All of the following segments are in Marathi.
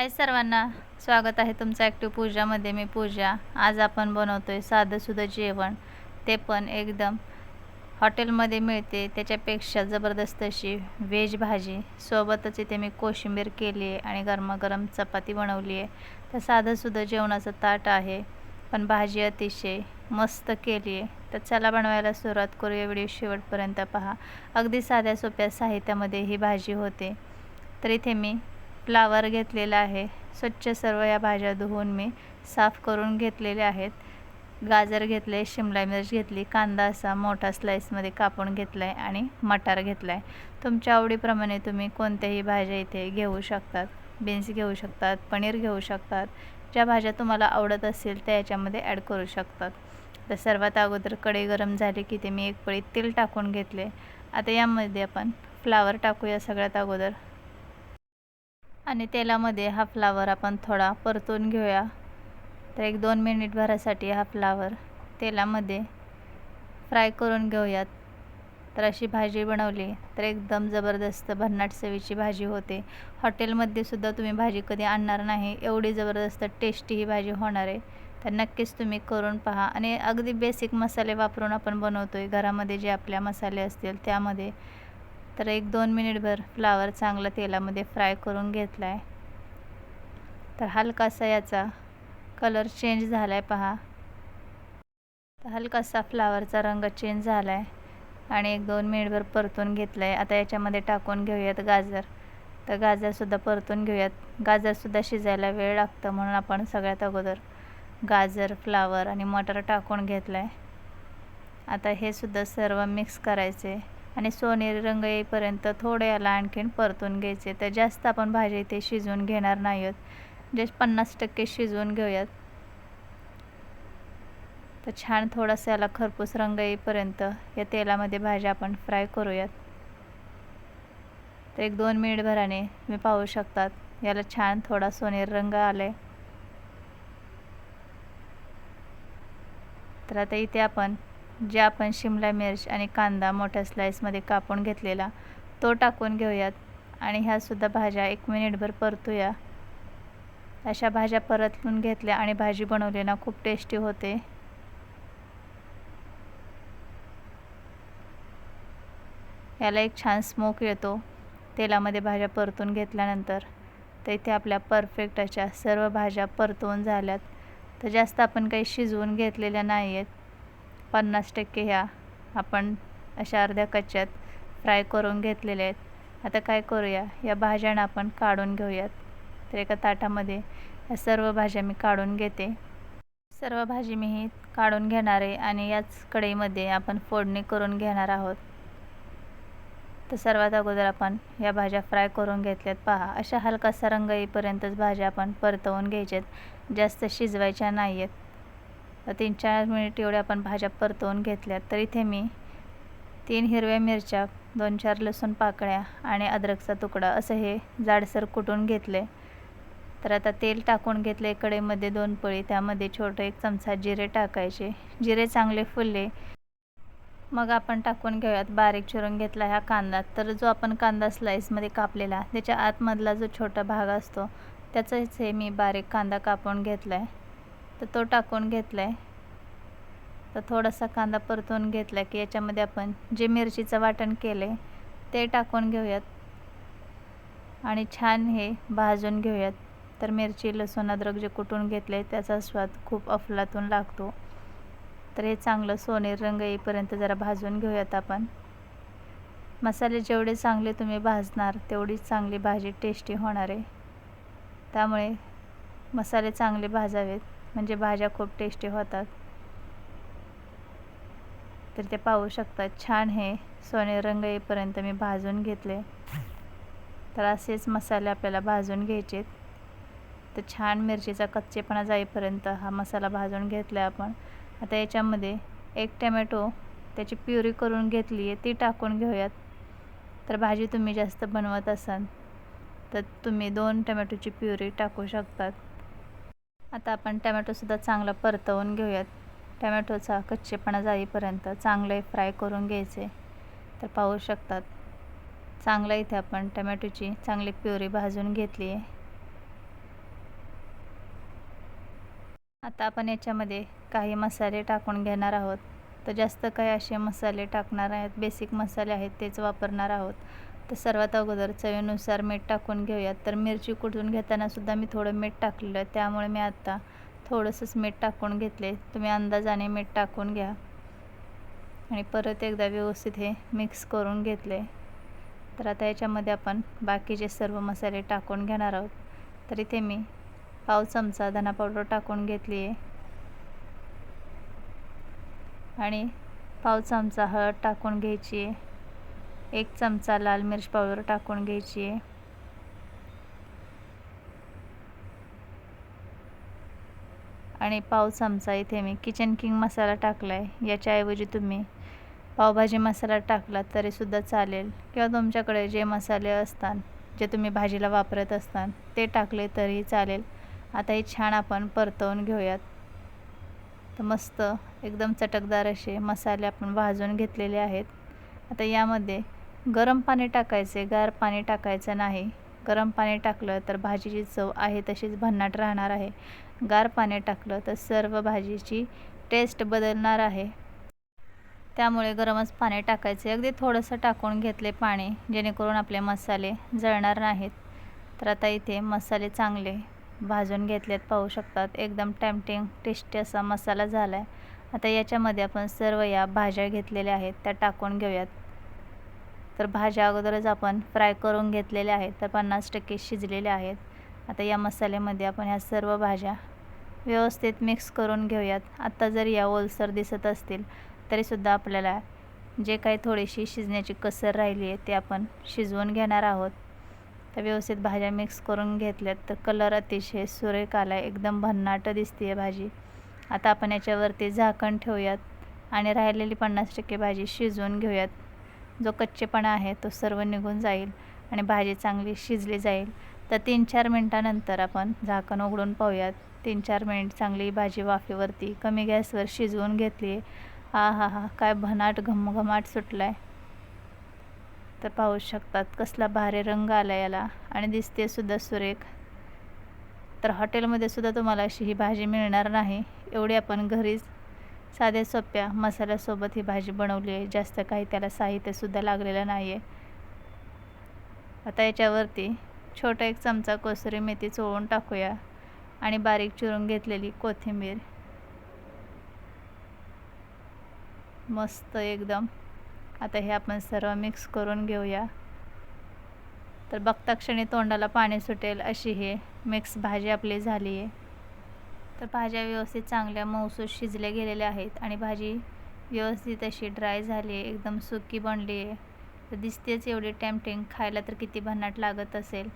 हाय सर्वांना स्वागत आहे तुमचं ॲक्टिव्ह पूजामध्ये मी पूजा. आज आपण बनवतो आहे साधंसुधं जेवण. ते पण एकदम हॉटेलमध्ये मिळते. त्याच्यापेक्षा जबरदस्त अशी व्हेज भाजी. सोबतच इथे मी कोशिंबीर केली आहे आणि गरमागरम चपाती बनवली आहे. तर साधंसुधं जेवणाचं ताट आहे. पण भाजी अतिशय मस्त केली आहे. तर चला बनवायला सुरुवात करूया. व्हिडिओ शेवटपर्यंत पहा. अगदी साध्या सोप्या साहित्यामध्ये ही भाजी होते. तर इथे मी फ्लावर घेतलेला आहे. स्वच्छ सर्व या भाज्या धुवून मी साफ करून घेतलेल्या आहेत. गाजर घेतले शिमला मिरच घेतली कांदा असा मोठा स्लाईसमध्ये कापून घेतला आहे आणि मटार घेतला आहे तुमच्या आवडीप्रमाणे तुम्ही कोणत्याही भाज्या इथे घेऊ शकतात. बीन्स घेऊ शकतात पनीर घेऊ शकतात. ज्या भाज्या तुम्हाला आवडत असेल त्या याच्यामध्ये ॲड करू शकतात. तर सर्वात अगोदर कढई गरम झाली की ते मी एक पळी तेल टाकून घेतले. आता यामध्ये आपण फ्लावर टाकूया सगळ्यात अगोदर. आणि तेलामध्ये हा फ्लावर आपण थोडा परतून घेऊया. तर एक दोन मिनिट भरासाठी हा फ्लावर तेलामध्ये फ्राय करून घेऊयात. तर अशी भाजी बनवली तर एकदम जबरदस्त भन्नाट चवीची भाजी होते. हॉटेलमध्ये सुद्धा तुम्ही भाजी कधी आणणार नाही एवढी जबरदस्त टेस्टी ही भाजी होणार आहे. तर नक्कीच तुम्ही करून पहा. आणि अगदी बेसिक मसाले वापरून आपण बनवतो आहे घरामध्ये जे आपल्या मसाले असतील त्यामध्ये तर एक दोन मिनिटभर फ्लावर चांगला तेलामध्ये फ्राय करून घेतला आहे तर हलकासा याचा कलर चेंज झाला आहे पहा. तर हलकासा फ्लावरचा रंग चेंज झाला आहे आणि एक दोन मिनिटभर परतून घेतलं आहे आता याच्यामध्ये टाकून घेऊयात गाजर. तर गाजरसुद्धा परतून घेऊयात. गाजरसुद्धा शिजायला वेळ लागतं म्हणून आपण सगळ्यात अगोदर गाजर फ्लावर आणि मटर टाकून घेतलं आहे आता हे सुद्धा सर्व मिक्स करायचे. आणि सोनेरी रंग येईपर्यंत थोडे याला आणखीन परतून घ्यायचे. तर जास्त आपण भाज्या इथे शिजवून घेणार नाही आहोत. जस्ट पन्नास टक्के शिजवून घेऊयात. तर छान थोडासा याला खरपूस रंग येईपर्यंत या तेलामध्ये भाज्या आपण फ्राय करूयात. तर एक दोन मिनिटभराने तुम्ही पाहू शकतात याला छान थोडा सोनेरी रंग आला आहे तर आता इथे आपण जे आपण शिमला मिरच आणि कांदा मोठ्या स्लाईसमध्ये कापून घेतलेला तो टाकून घेऊयात. आणि ह्यासुद्धा भाज्या एक मिनिटभर परतूया. अशा भाज्या परतून घेतल्या आणि भाजी बनवली ना खूप टेस्टी होते. याला एक छान स्मोक येतो. तेलामध्ये भाज्या परतून घेतल्यानंतर तर इथे आपल्या परफेक्ट अशा सर्व भाज्या परतवून झाल्यात. तर जास्त आपण काही शिजवून घेतलेल्या नाही आहेत पन्नास टक्के ह्या आपण अशा अर्ध्या कच्च्यात फ्राय करून घेतलेल्या आहेत. आता काय करूया? या भाज्यांना आपण काढून घेऊयात. तर एका ताटामध्ये या सर्व भाज्या मी काढून घेते. सर्व भाजी मी ही काढून घेणार आहे आणि याच कढईमध्ये आपण फोडणी करून घेणार आहोत. तर सर्वात अगोदर आपण या भाज्या फ्राय करून घेतल्यात. पहा अशा हलकासा रंग येईपर्यंतच भाज्या आपण परतवून घ्यायच्यात. जास्त शिजवायच्या नाही आहेत तर तीन चार मिनिट एवढ्या आपण भाज्या परतवून घेतल्यात. तर इथे मी तीन हिरव्या मिरच्या दोन चार लसूण पाकळ्या आणि अद्रकचा तुकडा असं हे जाडसर कुटून घेतले. तर आता तेल टाकून घेतले कडेमध्ये दोन पळी. त्यामध्ये छोटं एक चमचा जिरे टाकायचे. जिरे चांगले फुलले. मग आपण टाकून घेऊयात बारीक चिरून घेतला ह्या कांदा. तर जो आपण कांदा स्लाईसमध्ये कापलेला त्याच्या आतमधला जो छोटा भाग असतो त्याचंच हे मी बारीक कांदा कापून घेतला आहे तर तो टाकून घेतला आहे तर थोडासा कांदा परतून घेतला की याच्यामध्ये आपण जे मिरचीचं वाटण केले ते टाकून घेऊयात. आणि छान हे भाजून घेऊयात. तर मिरची लसूण अद्रक जे कुटून घेतले त्याचा स्वाद खूप अफलातून लागतो. तर हे चांगलं सोनेरी रंग येईपर्यंत जरा भाजून घेऊयात आपण. मसाले जेवढे चांगले तुम्ही भाजणार तेवढीच चांगली भाजी टेस्टी होणार आहे. त्यामुळे मसाले चांगले भाजावेत. म्हणजे भाज्या खूप टेस्टी होतात. तर ते पाहू शकतात. छान हे. सोने रंग येईपर्यंत मी भाजून घेतले. तर असेच मसाले आपल्याला भाजून घ्यायचे तर छान मिरचीचा कच्चेपणा जाईपर्यंत हा मसाला भाजून घेतला आपण. आता याच्यामध्ये एक टमॅटो त्याची प्युरी करून घेतली आहे ती टाकून घेऊयात. तर भाजी तुम्ही जास्त बनवत असाल तर तुम्ही दोन टमॅटोची प्युरी टाकू शकतात. आता आपण टमॅटोसुद्धा चांगला परतवून घेऊयात. टमॅटोचा कच्चेपणा जाईपर्यंत चांगले फ्राय करून घ्यायचे. तर पाहू शकतात चांगलं इथे आपण टमॅटोची चांगली प्युरी भाजून घेतली आहे. आता आपण याच्यामध्ये काही मसाले टाकून घेणार आहोत. तर जास्त काही असे मसाले टाकणार आहेत बेसिक मसाले आहेत तेच वापरणार आहोत. तर सर्वात अगोदर चवीनुसार मीठ टाकून घेऊयात. तर मिरची कुटून घेताना सुद्धा मी थोडं मीठ टाकलेलं आहे त्यामुळे मी आत्ता थोडंसंच मीठ टाकून घेतले. तुम्ही अंदाजाने मीठ टाकून घ्या. आणि परत एकदा व्यवस्थित हे मिक्स करून घेतले. तर आता याच्यामध्ये आपण बाकीचे सर्व मसाले टाकून घेणार आहोत तर इथे मी पाव चमचा धना पावडर टाकून घेतली आहे. आणि पाव चमचा हळद टाकून घ्यायची आहे. एक चमचा लाल मिर्च पावडर टाकून घ्यायची आहे. आणि पाव चमचा इथे मी किचन किंग मसाला टाकला आहे याच्याऐवजी तुम्ही पावभाजी मसाला टाकला तरीसुद्धा चालेल. किंवा तुमच्याकडे जे मसाले असतात जे तुम्ही भाजीला वापरत असतात ते टाकले तरी चालेल. आता हे छान आपण परतवून घेऊयात. तर मस्त एकदम चटकदार असे मसाले आपण भाजून घेतलेले आहेत. आता यामध्ये गरम पाणी टाकायचे गार पाणी टाकायचं नाही. गरम पाणी टाकलं तर भाजीची चव आहे तशीच भन्नाट राहणार आहे. गार पाणी टाकलं तर सर्व भाजीची टेस्ट बदलणार आहे. त्यामुळे गरमच पाणी टाकायचे. अगदी थोडंसं टाकून घेतले पाणी जेणेकरून आपले मसाले जळणार नाहीत. तर आता इथे मसाले चांगले भाजून घेतलेत पाहू शकतात. एकदम टॅम्पटिंग टेस्टी असा मसाला झाला आहे आता याच्यामध्ये आपण सर्व या भाज्या घेतलेल्या आहेत त्या टाकून घेऊयात. तर भाज्या अगोदरच आपण फ्राय करून घेतलेल्या आहेत तर पन्नास टक्के शिजलेल्या आहेत. आता या मसाल्यामध्ये आपण ह्या सर्व भाज्या व्यवस्थित मिक्स करून घेऊयात. आत्ता जर या ओलसर दिसत असतील तरीसुद्धा आपल्याला जे काही थोडीशी शिजण्याची कसर राहिली आहे ते आपण शिजवून घेणार आहोत. तर व्यवस्थित भाज्या मिक्स करून घेतल्यात तर कलर अतिशय सुरेख आला आहे. एकदम भन्नाट दिसते आहे भाजी. आता आपण याच्यावरती झाकण ठेवूयात आणि राहिलेली पन्नास टक्के भाजी शिजवून घेऊयात. जो कच्चेपणा आहे तो सर्व निघून जाईल आणि भाजी चांगली शिजली जाईल. तर तीन चार मिनटानंतर आपण झाकण उघडून पाहूयात. तीन चार मिनिट चांगली भाजी वाफेवरती कमी गॅसवर शिजवून घेतली. आहे हा हा हा काय भनाट घमघमाट सुटला आहे तर पाहू शकतात कसला भारी रंग आला याला. आणि दिसते सुद्धा सुरेख. तर हॉटेलमध्ये सुद्धा तुम्हाला अशी ही भाजी मिळणार नाही. एवढी आपण घरीच साध्या सोप्या मसाल्यासोबत ही भाजी बनवली आहे. जास्त काही त्याला साहित्यसुद्धा लागलेलं नाही आहे आता याच्यावरती छोटा एक चमचा कोसरी मेथी चोळून टाकूया आणि बारीक चिरून घेतलेली कोथिंबीर. मस्त एकदम. आता हे आपण सर्व मिक्स करून घेऊया. तर बघता क्षणी तोंडाला पाणी सुटेल अशी हे मिक्स भाजी आपली झाली आहे तर भाज्या व्यवस्थित चांगल्या मऊसूत शिजल्या गेलेल्या आहेत आणि भाजी व्यवस्थित अशी ड्राय झाली आहे एकदम सुकी बनली आहे. तर दिसतेच एवढी टेम्पटिंग खायला तर किती भन्नाट लागत असेल.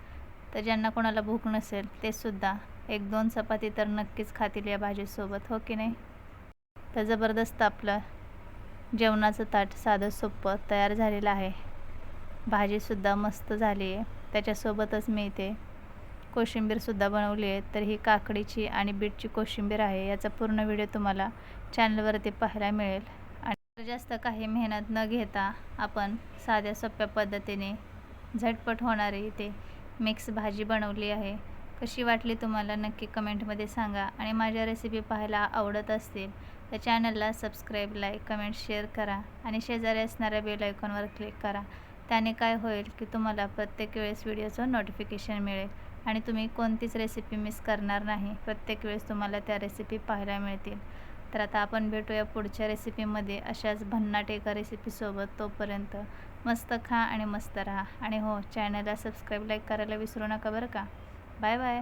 तर ज्यांना कोणाला भूक नसेल ते सुद्धा. एक दोन चपाती तर नक्कीच खातील या भाजीसोबत हो की नाही? तर जबरदस्त आपलं जेवणाचं ताट साधं सोपं तयार झालेलं आहे. भाजीसुद्धा मस्त झाली आहे. त्याच्यासोबतच मी इथे कोशिंबीरसुद्धा बनवली आहे तर ही काकडीची आणि बीटची कोशिंबीर आहे याचा पूर्ण व्हिडिओ तुम्हाला चॅनलवरती पाहायला मिळेल. आणि जास्त काही मेहनत न घेता आपण साध्या सोप्या पद्धतीने झटपट होणारी इथे मिक्स भाजी बनवली आहे. कशी वाटली तुम्हाला नक्की कमेंटमध्ये सांगा. आणि माझ्या रेसिपी पाहायला आवडत असतील तर चॅनलला सबस्क्राईब लाईक कमेंट शेअर करा. आणि शेजारी असणाऱ्या बेल आयकॉनवर क्लिक करा. त्याने काय होईल की तुम्हाला प्रत्येक वेळेस व्हिडिओचं नोटिफिकेशन मिळेल. आणि तुम्ही कोणतीच रेसिपी मिस करणार नाही. प्रत्येक वेळेस तुम्हाला त्या रेसिपी पाहायला मिळतील. तर आता आपण भेटूया पुढच्या रेसिपीमध्ये अशाच भन्नाट एका रेसिपीसोबत तोपर्यंत मस्त खा आणि मस्त राहा. आणि हो चॅनलला सबस्क्राईब लाईक करायला विसरू नका बरं का. Bye bye